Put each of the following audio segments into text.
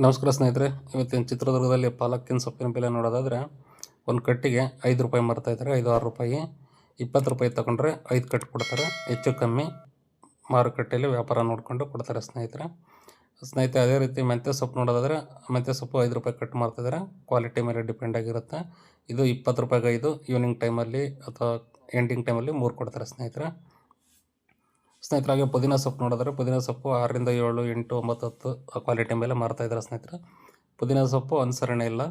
ನಮಸ್ಕಾರ ಸ್ನೇಹಿತರೆ, ಇವತ್ತಿನ ಚಿತ್ರದುರ್ಗದಲ್ಲಿ ಪಾಲಕ್ಕಿನ ಸೊಪ್ಪಿನ ಬೆಲೆ ನೋಡೋದಾದರೆ ಒಂದು ಕಟ್ಟಿಗೆ ಐದು ರೂಪಾಯಿ ಮಾರ್ತಾ ಇದ್ದಾರೆ, ಐದು ಆರು ರೂಪಾಯಿ. ಇಪ್ಪತ್ತು ರೂಪಾಯಿ ತಗೊಂಡ್ರೆ ಐದು ಕಟ್ಟು ಕೊಡ್ತಾರೆ. ಹೆಚ್ಚು ಕಮ್ಮಿ ಮಾರುಕಟ್ಟೆಯಲ್ಲಿ ವ್ಯಾಪಾರ ನೋಡಿಕೊಂಡು ಕೊಡ್ತಾರೆ ಸ್ನೇಹಿತರೆ. ಸ್ನೇಹಿತರೆ, ಅದೇ ರೀತಿ ಮೆಂತ್ಯ ಸೊಪ್ಪು ನೋಡೋದಾದರೆ ಮೆಂತ್ಯ ಸೊಪ್ಪು ಐದು ರೂಪಾಯಿ ಕಟ್ ಮಾಡ್ತಿದ್ದಾರೆ ಕ್ವಾಲಿಟಿ ಮೇಲೆ ಡಿಪೆಂಡ್ ಆಗಿರುತ್ತೆ. ಇದು ಇಪ್ಪತ್ತು ರೂಪಾಯಿಗೆ ಐದು, ಈವ್ನಿಂಗ್ ಟೈಮಲ್ಲಿ ಅಥವಾ ಎಂಡಿಂಗ್ ಟೈಮಲ್ಲಿ ಮೂರು ಕೊಡ್ತಾರೆ ಸ್ನೇಹಿತರೆ. ಸ್ನೇಹಿತರೆ ಹಾಗೆ ಪುದೀನ ಸೊಪ್ಪು ನೋಡಿದ್ರೆ ಪುದೀನ ಸೊಪ್ಪು ಆರರಿಂದ ಏಳು ಎಂಟು ಒಂಬತ್ತು ಹತ್ತು ಕ್ವಾಲಿಟಿ ಮೇಲೆ ಮಾರ್ತಾ ಇದ್ದಾರೆ ಸ್ನೇಹಿತರೆ. ಪುದೀನ ಸೊಪ್ಪು ಅನುಸರಣೆ ಇಲ್ಲ.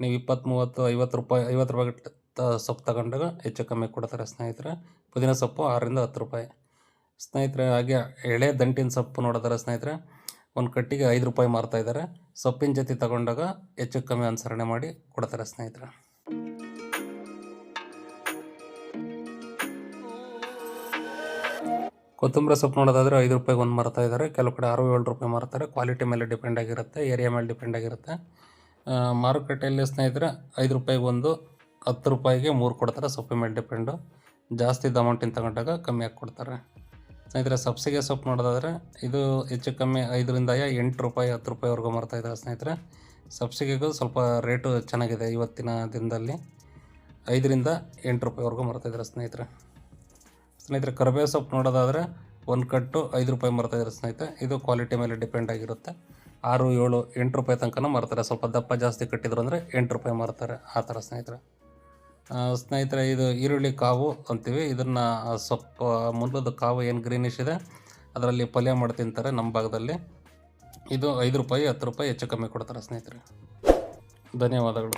ನೀವು ಇಪ್ಪತ್ತು ಮೂವತ್ತು ಐವತ್ತು ರೂಪಾಯಿ ಐವತ್ತು ರೂಪಾಯಿ ಸೊಪ್ಪು ತಗೊಂಡಾಗ ಹೆಚ್ಚು ಕಮ್ಮಿ ಕೊಡ್ತಾರೆ ಸ್ನೇಹಿತರೆ. ಪುದೀನ ಸೊಪ್ಪು ಆರರಿಂದ ಹತ್ತು ರೂಪಾಯಿ. ಸ್ನೇಹಿತರೆ, ಹಾಗೆ ಎಳೆ ದಂಟಿನ ಸೊಪ್ಪು ನೋಡಿದ್ರೆ ಸ್ನೇಹಿತರೆ, ಒಂದು ಕಟ್ಟಿಗೆ ಐದು ರೂಪಾಯಿ ಮಾರ್ತಾ ಇದ್ದಾರೆ. ಸೊಪ್ಪಿನ ಜೊತೆ ತಗೊಂಡಾಗ ಹೆಚ್ಚು ಕಮ್ಮಿ ಅನುಸರಣೆ ಮಾಡಿ ಕೊಡ್ತಾರೆ ಸ್ನೇಹಿತರೆ. ಕೊತ್ತಂಬರಿ ಸೊಪ್ಪು ನೋಡೋದಾದ್ರೆ ಐದು ರೂಪಾಯಿಗೆ ಒಂದು ಮಾರ್ತಾ ಇದ್ದಾರೆ. ಕೆಲವು ಕಡೆ ಆರು, ಏಳು ರೂಪಾಯಿ ಮಾರ್ತಾರೆ ಕ್ವಾಲಿಟಿ ಮೇಲೆ ಡಿಪೆಂಡ್ ಆಗಿರುತ್ತೆ ಏರಿಯಾ ಮೇಲೆ ಡಿಪೆಂಡ್ ಆಗಿರುತ್ತೆ. ಮಾರುಕಟ್ಟೆಯಲ್ಲಿ ಸ್ನೇಹಿತರೆ, ಐದು ರೂಪಾಯಿಗೆ ಒಂದು, ಹತ್ತು ರೂಪಾಯಿಗೆ ಮೂರು ಕೊಡ್ತಾರೆ. ಸೊಪ್ಪಿನ ಮೇಲೆ ಡಿಪೆಂಡು ಜಾಸ್ತಿ ಅಮೌಂಟಿನ ತಗೊಂಡಾಗ ಕಮ್ಮಿ ಹಾಕಿ ಕೊಡ್ತಾರೆ. ಸ್ನೇಹಿತರೆ, ಸಬ್ಸಿಗೆ ಸೊಪ್ಪು ನೋಡೋದಾದ್ರೆ, ಇದು ಹೆಚ್ಚು ಕಮ್ಮಿ ಐದರಿಂದ ಎಂಟು ರೂಪಾಯಿ, ಹತ್ತು ರೂಪಾಯಿವರೆಗೂ ಮಾರ್ತಾ ಇದ್ದಾರೆ ಸ್ನೇಹಿತರೆ. ಸಬ್ಸಿಗೆಗೂ ಸ್ವಲ್ಪ ರೇಟು ಚೆನ್ನಾಗಿದೆ ಇವತ್ತಿನ ದಿನದಲ್ಲಿ. ಐದರಿಂದ ಎಂಟು ರೂಪಾಯಿವರೆಗೂ ಮಾರ್ತಾ ಇದ್ದಾರೆ ಸ್ನೇಹಿತರೆ. ಸ್ನೇಹಿತರೆ, ಕರಿಬೇವು ಸೊಪ್ಪು ನೋಡೋದಾದರೆ ಒಂದು ಕಟ್ಟು ಐದು ರೂಪಾಯಿ ಮಾರ್ತಾ ಇದ್ದಾರೆ ಸ್ನೇಹಿತರೆ, ಇದು ಕ್ವಾಲಿಟಿ ಮೇಲೆ ಡಿಪೆಂಡ್ ಆಗಿರುತ್ತೆ. ಆರು, ಏಳು, ಎಂಟು ರೂಪಾಯಿ ತನಕನೂ ಮಾರ್ತಾರೆ. ಸ್ವಲ್ಪ ದಪ್ಪ ಜಾಸ್ತಿ ಕಟ್ಟಿದ್ರು ಅಂದರೆ ಎಂಟು ರೂಪಾಯಿ ಮಾರ್ತಾರೆ ಆ ಥರ ಸ್ನೇಹಿತರೆ. ಸ್ನೇಹಿತರೆ, ಇದು ಈರುಳ್ಳಿ ಕಾವು ಅಂತೀವಿ. ಇದನ್ನು ಸೊಪ್ಪು ಮುಂದದ ಕಾವು ಏನು ಗ್ರೀನಿಶ್ ಇದೆ, ಅದರಲ್ಲಿ ಪಲ್ಯ ಮಾಡಿ ತಿಂತಾರೆ ನಮ್ಮ ಭಾಗದಲ್ಲಿ. ಇದು ಐದು ರೂಪಾಯಿ, ಹತ್ತು ರೂಪಾಯಿ ಹೆಚ್ಚು ಕಮ್ಮಿ ಕೊಡ್ತಾರೆ ಸ್ನೇಹಿತರೆ. ಧನ್ಯವಾದಗಳು.